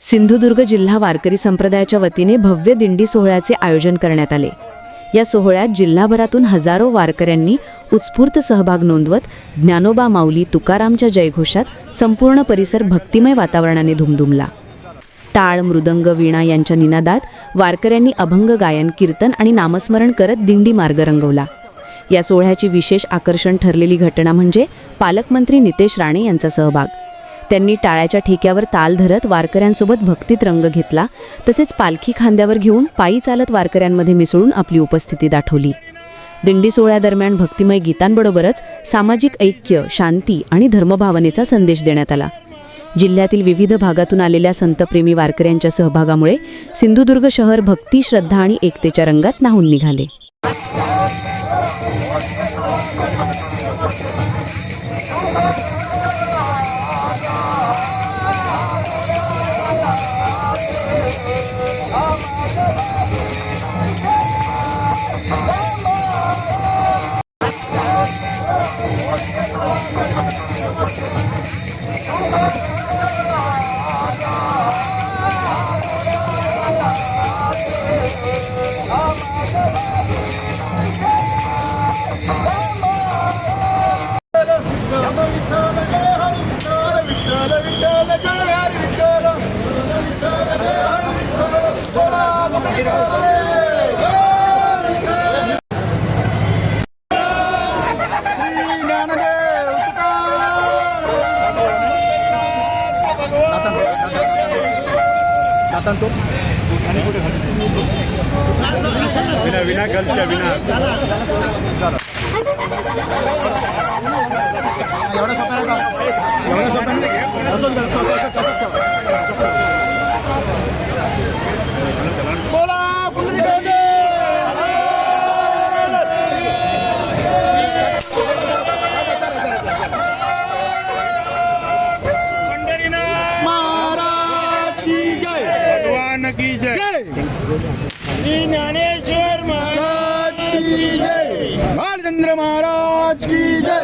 सिंधुदुर्ग जिल्हा वारकरी संप्रदायाच्या वतीने भव्य दिंडी सोहळ्याचे आयोजन करण्यात आले. या सोहळ्यात जिल्हाभरातून हजारो वारकऱ्यांनी उत्स्फूर्त सहभाग नोंदवत ज्ञानोबा माऊली तुकारामच्या जयघोषात संपूर्ण परिसर भक्तिमय वातावरणाने धुमधुमला. टाळ मृदंग वीणा यांच्या निनादात वारकऱ्यांनी अभंग गायन कीर्तन आणि नामस्मरण करत दिंडी मार्ग रंगवला. या सोहळ्याची विशेष आकर्षण ठरलेली घटना म्हणजे पालकमंत्री नितेश राणे यांचा सहभाग. त्यांनी टाळ्याच्या ठेक्यावर ताल धरत वारकऱ्यांसोबत भक्तीत रंग घेतला. तसेच पालखी खांद्यावर घेऊन पायी चालत वारकऱ्यांमध्ये मिसळून आपली उपस्थिती दाखवली दिंडी सोहळ्यादरम्यान भक्तिमय गीतांबरोबरच सामाजिक ऐक्य शांती आणि धर्मभावनेचा संदेश देण्यात आला. जिल्ह्यातील विविध भागातून आलेल्या संतप्रेमी वारकऱ्यांच्या सहभागामुळे सिंधुदुर्ग शहर भक्ती श्रद्धा आणि एकतेच्या रंगात नाहून निघाले. Oh, my God. विना विना गलच्या विना महाराज શ્રી જ્ઞાનેશ્વર મહારાજ કી જય. બાલચંદ્ર મહારાજ કી જય.